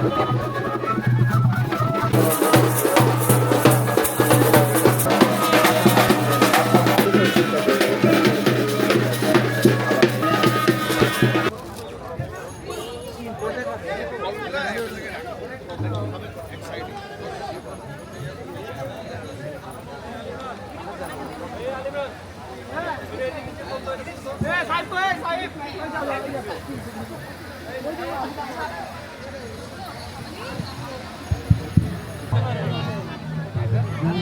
Hey, Saib, Saib, Saib.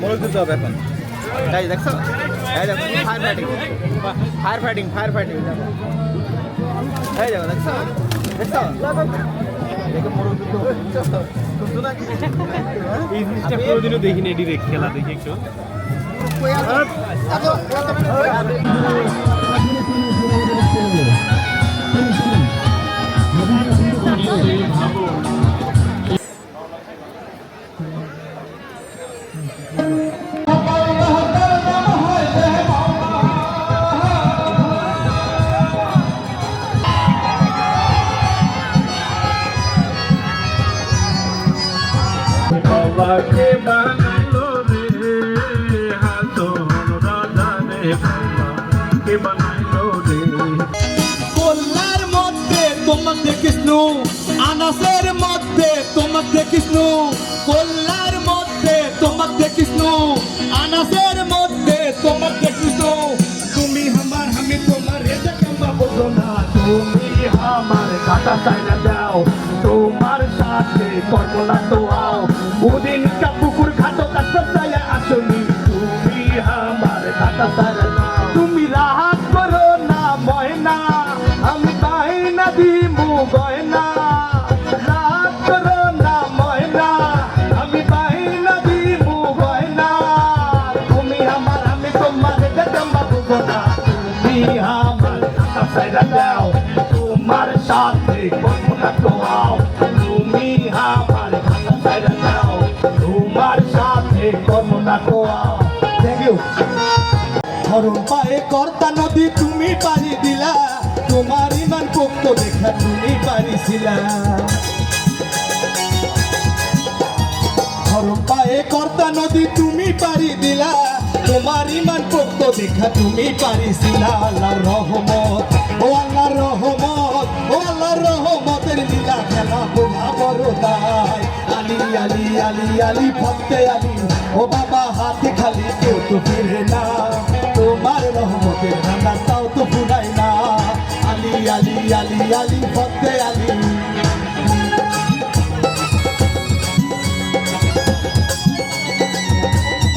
মনোযোগ দিতে হবে এখন এই দেখছ এই দেখো fire fighting fire fighting fire fighting এই দেখো দেখছ দেখছ দেখে মনোযোগ দিতে হবে এই জিনিসটা কোনোদিনও দেখিনি ডিরেক্ট খেলা দেখি একটু বাবাকে বানাইলো রে হাসন রাজা রে বাবাকে বানাইলো রে। কল্যার মধ্যে তোমাকে কৃষ্ণ আনাসের মধ্যে তোমাকে কৃষ্ণ। কল্যার মধ্যে তোমাকে কৃষ্ণ আনাসের মধ্যে তোমাকে কৃষ্ণ। তুমি আমার আমি তোমার এটা কেমন বলো না। তুমি আমার কাটা চাইনা দাও। তোমার সাথে কর্মলা তো আমি তোমার সাথে কর্মলা তো তুমি আমার কাটা দাও তোমার সাথে কর্মলা তো থ্যাংক ইউ ধরম পায়ে কর্তা নদী তুমি পারি দিলা। তোমার ইমান পোক্ত দেখা তুমি পারিছিলা। পায়ে কর্তা নদী তুমি পারি দিলা। তোমার ইমান পোক্ত দেখা তুমি পারিছিলা। আল্লাহর রহমত, ও আল্লাহর রহমত, ও আল্লাহর রহমতের লীলা খেলা আলী আলী আলী আলী ভক্তে আলী, ও বাবা, হাতে খালি কেউ তো ফিরে না। আলী আলি ফতে আলী।